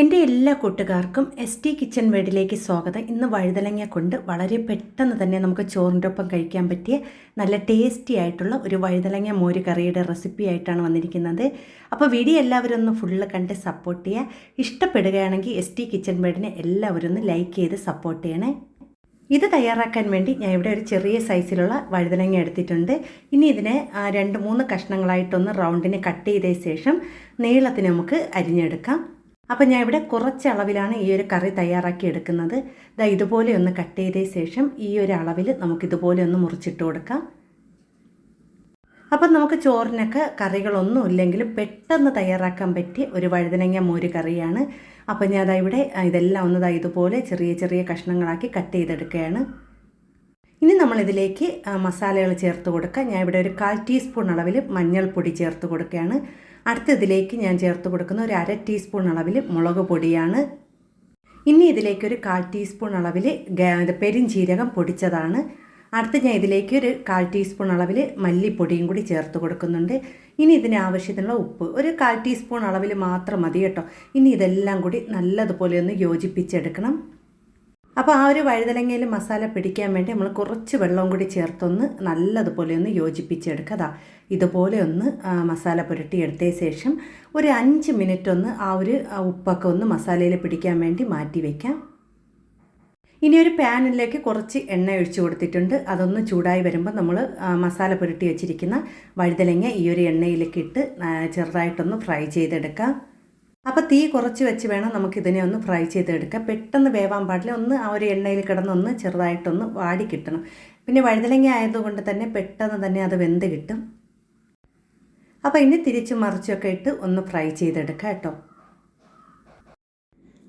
എന്റെ എല്ലാ കൂട്ടുകാർക്കും എസ് ടി കിച്ചൺ വേഡിലേക്ക് സ്വാഗതം. ഇന്ന് വഴുതലങ്ങ കൊണ്ട് വളരെ പെട്ടെന്ന് തന്നെ നമുക്ക് ചോറിന്റെ ഒപ്പം കഴിക്കാൻ പറ്റിയ നല്ല ടേസ്റ്റി ആയിട്ടുള്ള ഒരു വഴുതലങ്ങ മോര് കറിയുടെ റെസിപ്പി ആയിട്ടാണ് വന്നിരിക്കുന്നത്. അപ്പോൾ വീഡിയോ എല്ലാവരും ഒന്ന് ഫുള്ള് കണ്ട് സപ്പോർട്ട് ചെയ്യുക ഇഷ്ടപ്പെടുകയാണെങ്കിൽ എസ് ടി കിച്ചൺ വേഡിനെ എല്ലാവരും ഒന്ന് ലൈക്ക് ചെയ്ത് സപ്പോർട്ട് ചെയ്യണേ. ഇത് തയ്യാറാക്കാൻ വേണ്ടി ഞാൻ ഇവിടെ ഒരു ചെറിയ സൈസിലുള്ള വഴുതനങ്ങ എടുത്തിട്ടുണ്ട്. ഇനി ഇതിനെ രണ്ട് മൂന്ന് കഷ്ണങ്ങളായിട്ടൊന്ന് റൗണ്ടിന് കട്ട് ചെയ്ത ശേഷം നീളത്തിന് നമുക്ക് അരിഞ്ഞെടുക്കാം. അപ്പം ഞാൻ ഇവിടെ കുറച്ച് അളവിലാണ് ഈ ഒരു കറി തയ്യാറാക്കി എടുക്കുന്നത്. ദാ ഇതുപോലെ ഒന്ന് കട്ട് ചെയ്ത ശേഷം ഈ ഒരു അളവിൽ നമുക്കിതുപോലെ ഒന്ന് മുറിച്ചിട്ട് കൊടുക്കാം. അപ്പം നമുക്ക് ചോറിനൊക്കെ കറികളൊന്നും ഇല്ലെങ്കിലും പെട്ടെന്ന് തയ്യാറാക്കാൻ പറ്റിയ ഒരു വഴുതനങ്ങ മോര് കറിയാണ്. അപ്പം ഞാൻ അതാ ഇവിടെ ഇതെല്ലാം ഒന്ന് ഇതുപോലെ ചെറിയ ചെറിയ കഷ്ണങ്ങളാക്കി കട്ട് ചെയ്തെടുക്കുകയാണ്. ഇനി നമ്മളിതിലേക്ക് മസാലകൾ ചേർത്ത് കൊടുക്കുക ഞാൻ ഇവിടെ ഒരു കാൽ ടീസ്പൂൺ അളവിൽ മഞ്ഞൾപ്പൊടി ചേർത്ത് കൊടുക്കുകയാണ്. അടുത്ത ഇതിലേക്ക് ഞാൻ ചേർത്ത് കൊടുക്കുന്ന ഒരു അര ടീസ്പൂൺ അളവിൽ മുളക് പൊടിയാണ്. ഇനി ഇതിലേക്ക് ഒരു കാൽ ടീസ്പൂൺ അളവിൽ പെരിഞ്ചീരകം പൊടിച്ചതാണ്. അടുത്ത് ഞാൻ ഇതിലേക്ക് ഒരു കാൽ ടീസ്പൂൺ അളവിൽ മല്ലിപ്പൊടിയും കൂടി ചേർത്ത് കൊടുക്കുന്നുണ്ട്. ഇനി ഇതിന് ആവശ്യത്തിനുള്ള ഉപ്പ് ഒരു കാൽ ടീസ്പൂൺ അളവിൽ മാത്രം മതി കേട്ടോ. ഇനി ഇതെല്ലാം കൂടി നല്ലതുപോലെ ഒന്ന് യോജിപ്പിച്ചെടുക്കണം. അപ്പോൾ ആ ഒരു വഴുതലങ്ങയിൽ മസാല പിടിക്കാൻ വേണ്ടി നമ്മൾ കുറച്ച് വെള്ളവും കൂടി ചേർത്തൊന്ന് നല്ലതുപോലെ ഒന്ന് യോജിപ്പിച്ചെടുക്കുക. അതാ ഇതുപോലെ ഒന്ന് മസാല പുരട്ടി എടുത്ത ശേഷം ഒരു അഞ്ച് മിനിറ്റ് ഒന്ന് ആ ഒരു ഉപ്പൊക്കെ ഒന്ന് മസാലയിൽ പിടിക്കാൻ വേണ്ടി മാറ്റി വയ്ക്കാം ഇനി ഒരു പാനിലേക്ക് കുറച്ച് എണ്ണ ഒഴിച്ചു കൊടുത്തിട്ടുണ്ട്. അതൊന്ന് ചൂടായി വരുമ്പോൾ നമ്മൾ മസാല പുരട്ടി വെച്ചിരിക്കുന്ന വഴുതലങ്ങ ഈ ഒരു എണ്ണയിലേക്ക് ഇട്ട് ചെറുതായിട്ടൊന്ന് ഫ്രൈ ചെയ്തെടുക്കാം. അപ്പോൾ തീ കുറച്ച് വെച്ച് വേണം നമുക്കിതിനെ ഒന്ന് ഫ്രൈ ചെയ്തെടുക്കാം പെട്ടെന്ന് വേവാൻ പാടില്ല. ഒന്ന് ആ ഒരു എണ്ണയിൽ കിടന്നൊന്ന് ചെറുതായിട്ടൊന്ന് വാടി കിട്ടണം. പിന്നെ വഴുതലങ്ങ ആയതുകൊണ്ട് തന്നെ പെട്ടെന്ന് തന്നെ അത് വെന്ത് കിട്ടും. അപ്പോൾ ഇനി തിരിച്ച് മറിച്ചൊക്കെ ഇട്ട് ഒന്ന് ഫ്രൈ ചെയ്തെടുക്കാം കേട്ടോ.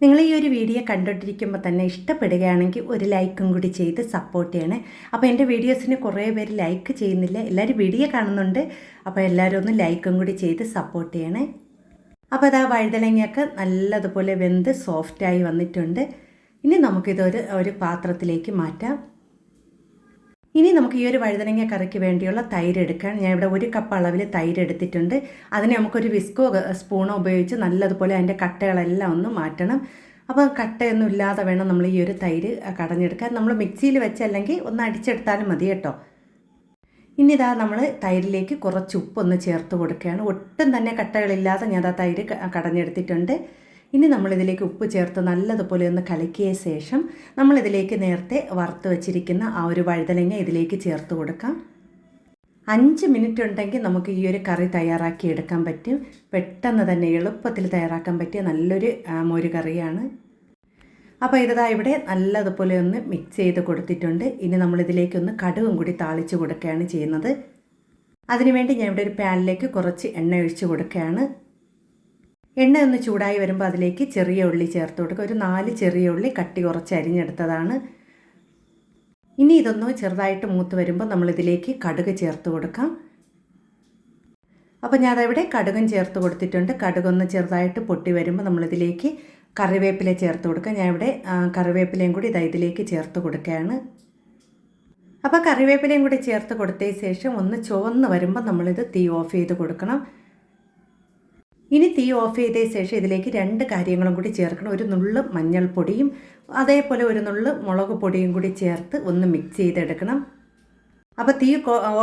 നിങ്ങൾ ഈ ഒരു വീഡിയോ കണ്ടിട്ടിരിക്കുമ്പോൾ തന്നെ ഇഷ്ടപ്പെടുകയാണെങ്കിൽ ഒരു ലൈക്കും കൂടി ചെയ്ത് സപ്പോർട്ട് ചെയ്യണേ. അപ്പോൾ എന്റെ വീഡിയോസിന് കുറേ പേര് ലൈക്ക് ചെയ്യുന്നില്ല. എല്ലാവരും വീഡിയോ കാണുന്നുണ്ട്. അപ്പോൾ എല്ലാവരും ഒന്ന് ലൈക്കും കൂടി ചെയ്ത് സപ്പോർട്ട് ചെയ്യണേ. അപ്പോൾ ആ വഴുതനങ്ങയൊക്കെ നല്ലതുപോലെ വെന്ത് സോഫ്റ്റായി വന്നിട്ടുണ്ട്. ഇനി നമുക്കിതൊരു ഒരു പാത്രത്തിലേക്ക് മാറ്റാം. ഇനി നമുക്ക് ഈ ഒരു വഴുതനങ്ങ കറിക്ക് വേണ്ടിയുള്ള തൈര് എടുക്കാൻ ഞാൻ ഇവിടെ ഒരു കപ്പ് അളവിൽ തൈര് എടുത്തിട്ടുണ്ട്. അതിനെ നമുക്കൊരു വിസ്കോ സ്പൂണോ ഉപയോഗിച്ച് നല്ലതുപോലെ അതിന്റെ കട്ടകളെല്ലാം ഒന്ന് മാറ്റണം. അപ്പോൾ കട്ടയൊന്നും ഇല്ലാതെ വേണം നമ്മൾ ഈ ഒരു തൈര് കടഞ്ഞെടുക്കാൻ. നമ്മൾ മിക്സിയിൽ വെച്ചല്ലെങ്കിൽ ഒന്ന് അടിച്ചെടുത്താലും മതി കേട്ടോ. ഇനി ഇതാ നമ്മൾ തൈരിലേക്ക് കുറച്ച് ഉപ്പൊന്ന് ചേർത്ത് കൊടുക്കുകയാണ്. ഒട്ടും തന്നെ കട്ടകളില്ലാതെ ഞാൻ ആ തൈര് കടഞ്ഞെടുത്തിട്ടുണ്ട്. ഇനി നമ്മളിതിലേക്ക് ഉപ്പ് ചേർത്ത് നല്ലതുപോലെ ഒന്ന് കലക്കിയ ശേഷം നമ്മളിതിലേക്ക് നേരത്തെ വറുത്ത് വച്ചിരിക്കുന്ന ആ ഒരു വഴുതലങ്ങ ഇതിലേക്ക് ചേർത്ത് കൊടുക്കാം. അഞ്ച് മിനിറ്റ് ഉണ്ടെങ്കിൽ നമുക്ക് ഈ ഒരു കറി തയ്യാറാക്കി എടുക്കാൻ പറ്റും. പെട്ടെന്ന് തന്നെ എളുപ്പത്തിൽ തയ്യാറാക്കാൻ പറ്റിയ നല്ലൊരു മോര് കറിയാണ് അപ്പോൾ ഇതാ ഇവിടെ നല്ലതുപോലെ ഒന്ന് മിക്സ് ചെയ്ത് കൊടുത്തിട്ടുണ്ട്. ഇനി നമ്മളിതിലേക്കൊന്ന് കടുകും കൂടി താളിച്ച് കൊടുക്കുകയാണ് ചെയ്യുന്നത്. അതിനുവേണ്ടി ഞാൻ ഇവിടെ ഒരു പാനിലേക്ക് കുറച്ച് എണ്ണ ഒഴിച്ച് കൊടുക്കുകയാണ്. എണ്ണ ഒന്ന് ചൂടായി വരുമ്പോൾ അതിലേക്ക് ചെറിയ ഉള്ളി ചേർത്ത് കൊടുക്കുക. ഒരു നാല് ചെറിയ ഉള്ളി കട്ടി കുറച്ച് അരിഞ്ഞെടുത്തതാണ്. ഇനി ഇതൊന്ന് ചെറുതായിട്ട് മൂത്ത് വരുമ്പോൾ നമ്മളിതിലേക്ക് കടുക് ചേർത്ത് കൊടുക്കാം. അപ്പോൾ ഞാൻ അതവിടെ കടുകും ചേർത്ത് കൊടുത്തിട്ടുണ്ട്. കടുകൊന്ന് ചെറുതായിട്ട് പൊട്ടി വരുമ്പോൾ നമ്മളിതിലേക്ക് കറിവേപ്പില ചേർത്ത് കൊടുക്കുക. ഞാൻ ഇവിടെ കറിവേപ്പിലയും കൂടി ഇതാ ഇതിലേക്ക് ചേർത്ത് കൊടുക്കുകയാണ്. അപ്പോൾ കറിവേപ്പിലയും കൂടി ചേർത്ത് കൊടുത്തതിന് ശേഷം ഒന്ന് ചുവന്ന് വരുമ്പോൾ നമ്മളിത് തീ ഓഫ് ചെയ്ത് കൊടുക്കണം. ഇനി തീ ഓഫ് ചെയ്തതിന് ശേഷം ഇതിലേക്ക് രണ്ട് കാര്യങ്ങളും കൂടി ചേർക്കണം. ഒരു നുള്ള് മഞ്ഞൾപ്പൊടിയും അതേപോലെ ഒരു നുള്ള് മുളക് പൊടിയും കൂടി ചേർത്ത് ഒന്ന് മിക്സ് ചെയ്തെടുക്കണം. അപ്പോൾ തീ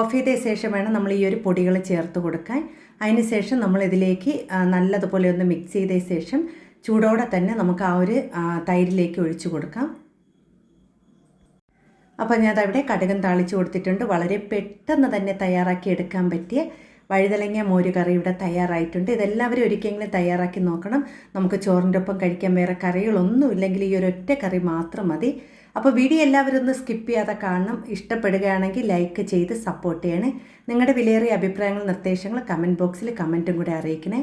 ഓഫ് ചെയ്ത ശേഷം വേണം നമ്മൾ ഈ ഒരു പൊടികൾ ചേർത്ത് കൊടുക്കാൻ. അതിന് ശേഷം നമ്മൾ ഇതിലേക്ക് നല്ലതുപോലെ ഒന്ന് മിക്സ് ചെയ്ത ശേഷം ചൂടോടെ തന്നെ നമുക്ക് ആ ഒരു തൈരിലേക്ക് ഒഴിച്ചു കൊടുക്കാം. അപ്പോൾ ഞാൻ അതവിടെ കടുകം താളിച്ച് കൊടുത്തിട്ടുണ്ട്. വളരെ പെട്ടെന്ന് തന്നെ തയ്യാറാക്കി എടുക്കാൻ പറ്റിയ വഴുതലങ്ങ മോര് കറി ഇവിടെ തയ്യാറായിട്ടുണ്ട്. ഇതെല്ലാവരും ഒരിക്കലെങ്കിലും തയ്യാറാക്കി നോക്കണം. നമുക്ക് ചോറിന്റെ ഒപ്പം കഴിക്കാൻ വേറെ കറികളൊന്നും ഇല്ലെങ്കിൽ ഈ ഒറ്റ കറി മാത്രം മതി. അപ്പോൾ വീഡിയോ എല്ലാവരും ഒന്ന് സ്കിപ്പ് ചെയ്യാതെ കാണണം. ഇഷ്ടപ്പെടുകയാണെങ്കിൽ ലൈക്ക് ചെയ്ത് സപ്പോർട്ട് ചെയ്യണേ. നിങ്ങളുടെ വിലയേറിയ അഭിപ്രായങ്ങളും നിർദ്ദേശങ്ങളും കമന്റ് ബോക്സിൽ കമന്റും കൂടെ അറിയിക്കണേ.